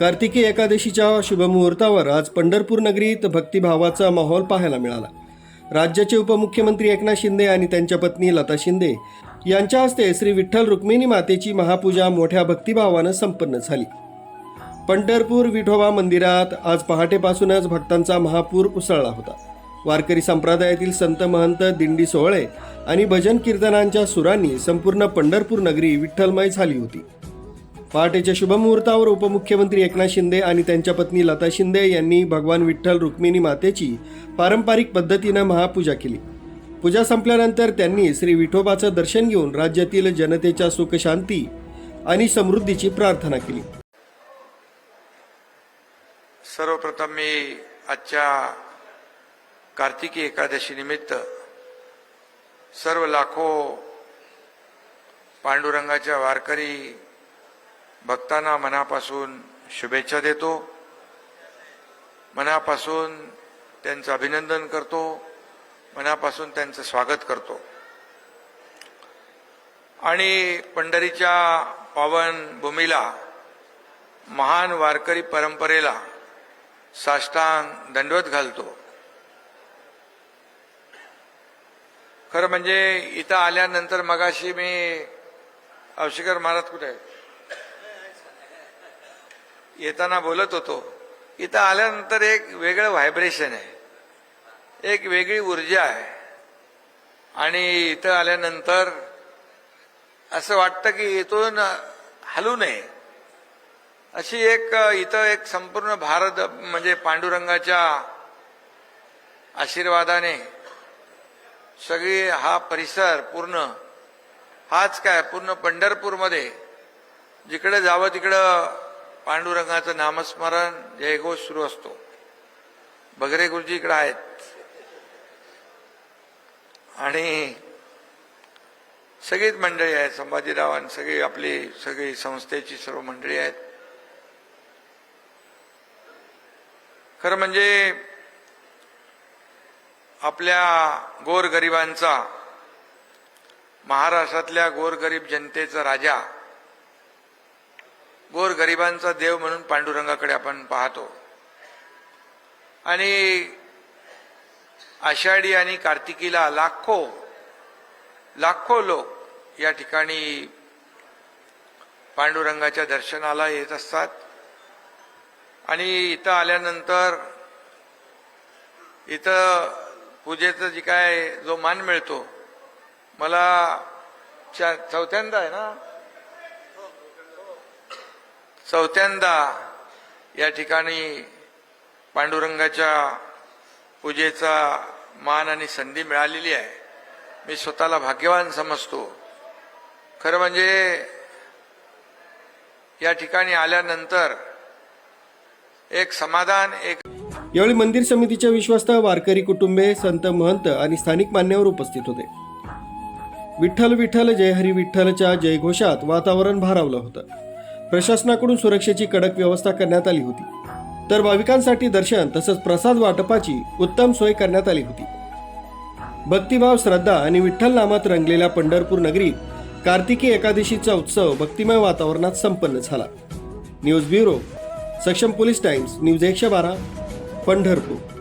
कार्तिकी एकादशीच्या शुभमुहूर्तावर आज पंढरपूर नगरीत भक्तिभावाचा माहोल पाहायला मिळाला. राज्याचे उपमुख्यमंत्री एकनाथ शिंदे आणि त्यांच्या पत्नी लता शिंदे यांच्या हस्ते श्री विठ्ठल रुक्मिणी मातेची महापूजा मोठ्या भक्तिभावानं संपन्न झाली. पंढरपूर विठोबा मंदिरात आज पहाटेपासूनच भक्तांचा महापूर उसळला होता. वारकरी संप्रदायातील संत महंत दिंडी सोहळे आणि भजन कीर्तनांच्या सुरांनी संपूर्ण पंढरपूर नगरी विठ्ठलमय झाली होती. पहाटेच्या शुभमुहूर्तावर उपमुख्यमंत्री एकनाथ शिंदे आणि त्यांच्या पत्नी लता शिंदे यांनी भगवान विठ्ठल रुक्मिणी मातेची पारंपरिक पद्धतीनं महापूजा केली. पूजा संपल्यानंतर त्यांनी श्री विठोबाचं दर्शन घेऊन राज्यातील जनतेच्या सुख शांती आणि समृद्धीची प्रार्थना केली. सर्वप्रथम मी आजच्या कार्तिकी एकादशी निमित्त सर्व लाखो पांडुरंगाच्या वारकरी भक्तांना मनापासून शुभेच्छा देतो. मनापासून त्यांचं अभिनंदन करतो. मनापासून त्यांचं स्वागत करतो. आणि पंढरीच्या पावन भूमीला महान वारकरी परंपरेला साष्टांग दंडवत घालतो. खरं म्हणजे इथं आल्यानंतर मगाशी मी अवशिकर महाराज कुठे आहे? येताना बोलत होतो. इथं आल्यानंतर एक वेगळं व्हायब्रेशन आहे. एक वेगळी ऊर्जा आहे. आणि इथं आल्यानंतर असं वाटतं की इथून हलू नये. अशी एक इथं एक संपूर्ण भारत म्हणजे पांडुरंगाच्या आशीर्वादाने सगळी हा परिसर पूर्ण हाच काय पूर्ण पंढरपूरमध्ये जिकडे जावं तिकडं पांडुरंगाचं नामस्मरण जयघोष सुरू असतो. बगरे गुरुजी इकडे आहेत. आणि सगळीच मंडळी आहेत संभाजीराव आणि सगळी आपली सगळी संस्थेची सर्व मंडळी आहेत. खरं म्हणजे आपल्या गोरगरिबांचा महाराष्ट्रातल्या गोरगरीब जनतेचा राजा गोरगरिबांचा देव म्हणून पांडुरंगाकडे आपण पाहतो. आणि आषाढी आणि कार्तिकीला लाखो लाखो लोक या ठिकाणी पांडुरंगाच्या दर्शनाला येत असतात. आणि इथं आल्यानंतर इथं पूजेचं जी काय जो मान मिळतो मला चौथ्यांदा आहे ना चौथ्यांदा या ठिकाणी पांडुरंगाच्या पूजेचा मान आणि संधी मिळालेली आहे. मी स्वतःला भाग्यवान समजतो. खरं म्हणजे या ठिकाणी आल्यानंतर एक समाधान एक यावेळी मंदिर समितीच्या विश्वस्त वारकरी कुटुंबे संत महंत आणि स्थानिक मान्यवर उपस्थित होते. विठ्ठल विठ्ठल जय हरी विठ्ठलच्या जयघोषात वातावरण भारावलं होतं. प्रशासनाकडून सुरक्षेची कडक व्यवस्था करण्यात आली होती. तर भाविकांसाठी दर्शन तसंच प्रसाद वाटपाची उत्तम सोय करण्यात आली होती. भक्तिभाव श्रद्धा आणि विठ्ठल नामात रंगलेल्या पंढरपूर नगरीत कार्तिकी एकादशीचा उत्सव भक्तिमय वातावरणात संपन्न झाला. News bureau Saksham Police Times news एकशे बारा पंढरपूर.